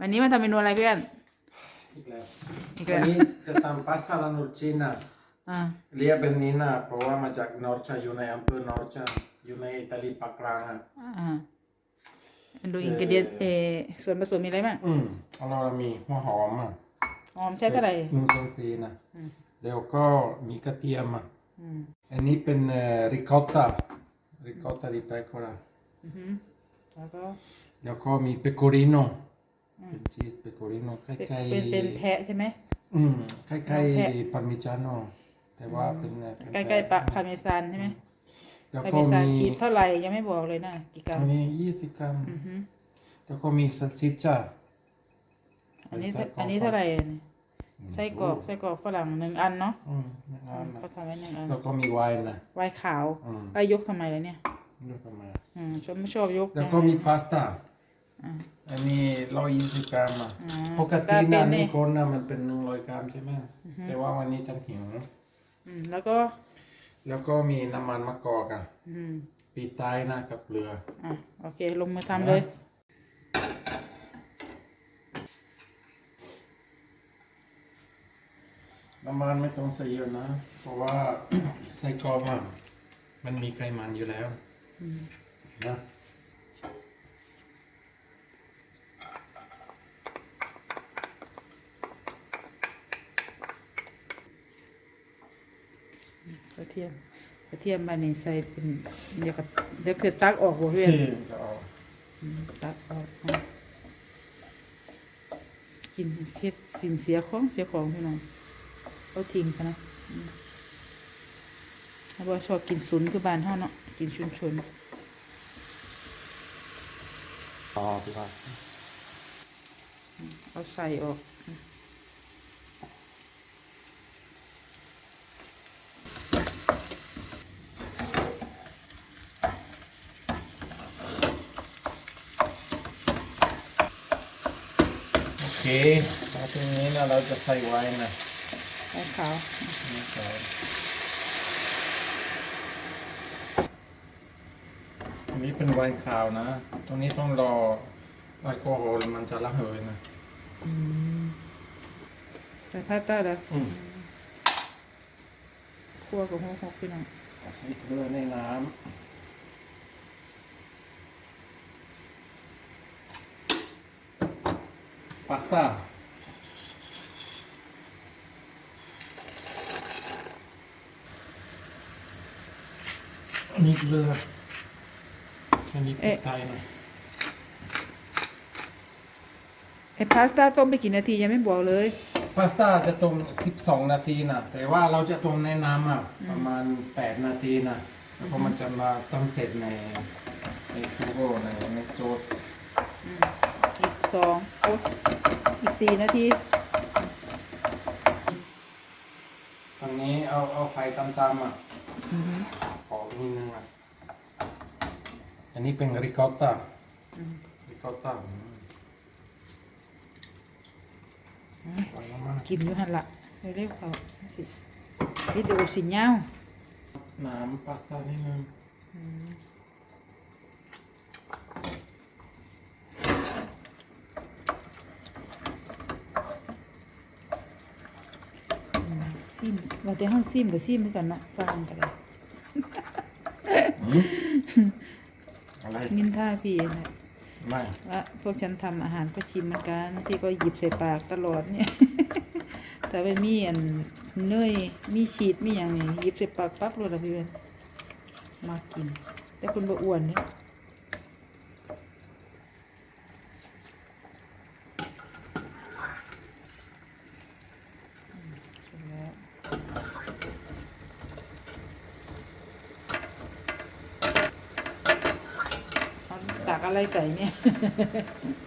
วันนี้มาทำเมนูอะไรเพื่อน อีกแล้วอีกวัแล้นวนี้จะทำพาสต้าลานูชิน่าอ่าเรียกแบบนี้นะเพราะว่ามาจากนอร์ชาอยู่ในอำเภอนอร์ชาอยู่ในอิตาลีปากกลางอะอ่าดูอินกิเดียนเออส่วนผสมมีอะไรบ้างอืมเรามีหัวหอมอะหอมใช้เท่าไหร่ หนึ่งส่วนสี่นะอืม แล้วก็มีกระเทียมอะอืมอันนี้เป็นริคอตตาริคอตตาดิเปโคราอือหือแล้วก็แล้วก็มีเปโกริโน เป็นชีสเปโกริโนคเป็นล้ายเป็นเป็นแพะใช่ไหมๆอืมคล้ายแพะๆปาร์มิจาโนแต่ว่าเป็นเอ่อเป็นใกล้ๆปะพาเมซานใช่ไหมแล้วพาก็เมซานมีชีสเท่าไหร่ยังไม่บอกเลยนะกี่กรัมอันนี้ยี่สิบกรัม อือหือแล้วก็มีซัลซิจ่าอันนี้อันนี้เท่าไหร่เนี่ยไส้กรอกไส้กรอกฝรั่งหนึ่งอันเนาะอืมไม่นานนะเขาทำไว้หนึ่งอันแล้วก็มีไวน์นะไวน์ขาวอืมไอ้ยกทำไมล่ะเนี่ยดูทำไมอืมชอบไม่ชอบยกแล้วก็มีพาสต้า อ่าอันนี้ร้อยยี่สิบกรัมอะอ่าปกติตาเป็นะนนี่ นี่คนนะมันเป็นหนึ่งร้อยกรัมใช่ไหมแต่ว่าวันนี้ฉันหิว อืมแล้วก็ แล้วก็มีน้ำมันมะกอกอะ อืมปีใต้นะกับเกลือ อะโอเค ลงมือทำเลย น้ำมันไม่ต้องใส่เยอะนะ เพราะว่า ไส้กรอกอะมันมีไขมันอยู่แล้วอืมนะ ก ระเทียมกระเทียมบานนี้ใส่เป็นเดี๋ยวก็เดี๋ยวคือตักออกหัวเพื่อนที่จะเอาอืมตักออกอะกินเสียสินเสียของเสียของพี่น้องเอาทิ้งกันนะอืมถ้าว่าชอบกินซุนคือบ้านเฮาเนาะกินชุนชุนต่อดีกว่าๆเอาใส่ออก โอเคแล้วทีนี้นะเราจะใส่ไว้นะไว้ขาวนี่ใส่อันนี้เป็นไวน์ขาวนะ ตรงนี้ต้องรอแอลกอฮอล์มันจะระเหยนะอืมใส่พาสต้าแล้วอืมคั่วกับหัวหกพี่น้องใส่เกลือในน้ำาสต้าอันนี้เกลืออันนี้พริกไทยนะไอ้พาสต้าต้มไปกี่นาทียังไม่บอกเลย พาสต้าจะต้ม12 นาทีนะแต่ว่าเราจะต้มในน้ำอะประมาณ 8 นาทีนะแล้วก็มันจะมาต้มเสร็จในในซูโร่ในในโซดอีกสองโอ้อีก สี่นาทีตรงนี้เอาเอาไฟตามๆอะอือหือขอนิดนึงอะอันนี้เป็นริคอตตาอืมริคอตตาปล่อยลงมากินอยู่หันละเร็วๆเขาสิวิดีโอสิยาวน้ำพาสต้านิดนึง ซิมเราจะห้องซิมกับซิมด้วยกันเนาะฟังกันเลยอะไรนินท่าพี่นะไม่ว่าพวกฉันทำอาหารก็ชิมเหมือนกันที่ก็หยิบใส่ปากตลอดเนี่ย แต่เป็นมีอันเนยมีชีสมีอย่างนี้หยิบใส่ปากปั๊บเลยละพี่เวนมากิน แต่คุณบ่อ้วนเนี่ย เอาตัก อะไรใส่เนี่ย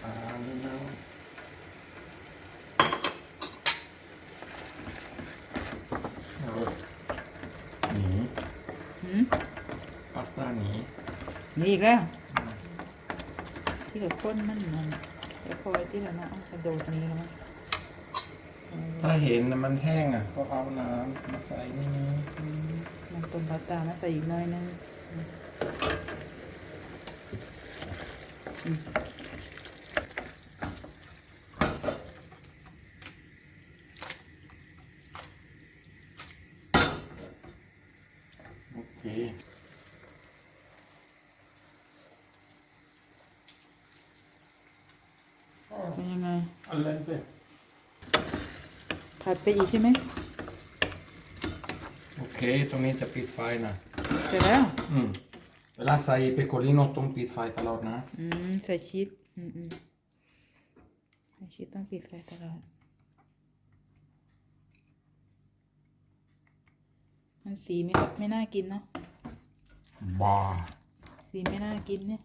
อ่านิดนึงเอาหนีหืมพาสต้าหนีนี่อีกแล้ว ที่กับข้นมันมันแล้วพอไว้ที่ละเนาะเอากระโดดนี้แล้วมั้งถ้าเห็นน่ะมันแห้งอะก็เอาน้ำมาใส่นี่อืมมันต้มพาสต้ามาใส่อีกหน่อยนึง โอเคเป็นยังไงอะเล่นไปยผัดไปอีกใช่ไหมโอเค ตรงนี้จะปิดไฟนะเสร็จแล้ว อืม เวลาใส่เปโคลิโนต้องปิดไฟตลอดนะ อืมใส่ชีสอืมอืมใส่ชีสต้องปิดไฟตลอด มันสีไม่ไม่น่ากินเนาะบ้าสีไม่น่ากินเนี่ย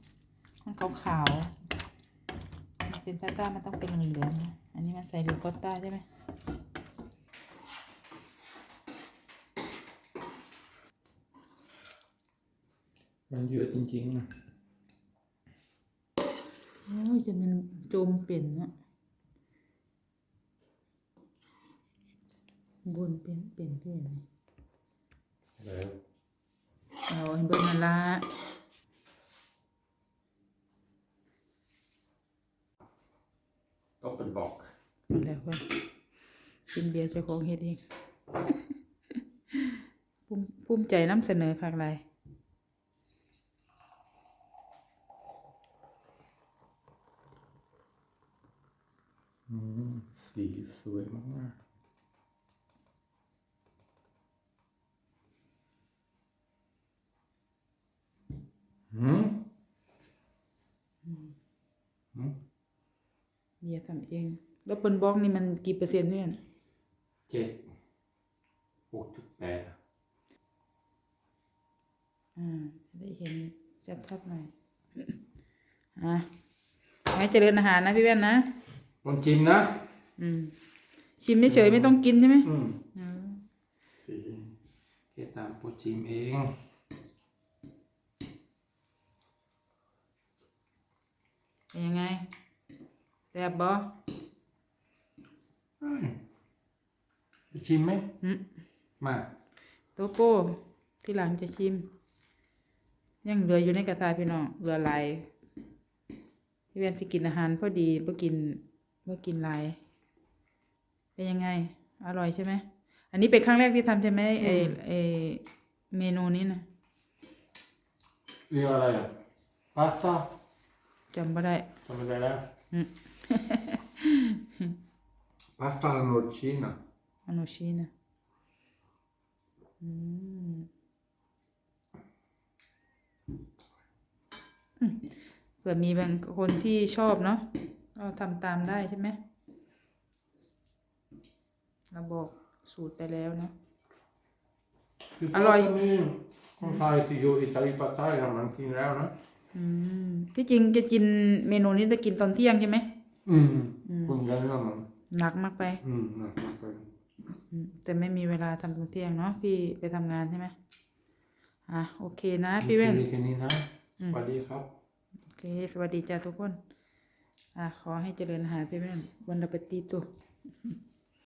มันขาวขาวๆมันเป็นพาสต้ามันต้องเป็นเหลืองๆนะอันนี้มันใส่ริคอตต้าใช่ไหม มันเยอะจริงๆนะโอ้ยจะมันโจมเป็นนะบนเป็นเป็นเพื่อนแล้วเอาให้เบิ่งนั่นละก็เป็นบอกเอาแล้วเว้ยกินเบียร์เจ้าของเฮ็ดเองภูมิภูมิใจนำเสนอคักหลาย อืม สีสวยมากๆหืมหืมเบียร์ทำเอง แล้วเปิ้นบอกนี่มันกี่เปอร์เซ็นต์เพื่อนเจ็ดหกจุดแปดอ่า จะได้เห็นชัดๆหน่อย อะขอให้เจริญอาหารนะพี่แว่นนะลองชิมนะ อืม ชิมเฉยๆไม่ต้องกินใช่ไหมอืมอืมสีเกตามปูชิมเอง เป็นยังไงแซ่บบ่อืมจะชิมไหม อืมมาโตโก้ที่หลังจะชิม ยังเหลืออยู่ในกระทะพี่น้องเหลือหลายพี่แว่นสิกินอาหารพอดีบ่กินบ่กินหลาย เป็นยังไง อร่อยใช่ไหม อันนี้เป็นครั้งแรกที่ทำใช่ไหมเออเออเมนูนี้นะเรียกอะไรอะพาสต้าจำไม่ได้จำไม่ได้แล้วอืมพาสต้าโนชิน่ะอนุชีนะอืมอืมเผื่อมีบางคนที่ชอบเนาะก็ทำตามได้ใช่ไหม เราบอกสูตรไปแล้วเนาะอร่อย นี่คนไทยที่อยู่อิตาลีปาใต้นะมันกินแล้วนะ อืมที่จริงจะกินเมนูนี้จะกินตอนเที่ยงใช่ไหมอืมคุณยันเรื่องมันหนักมากไป อืมนะมันเป็นอืมแต่ไม่มีเวลาทำตอนเที่ยงเนาะพี่ไปทำงานใช่ไหมอะโอเคนะพี่เว้นแค่นี้นะสวัสดีครับ โอเค สวัสดีจ้าทุกคน อะขอให้เจริญอาหารพี่แม่นวันดัปติโต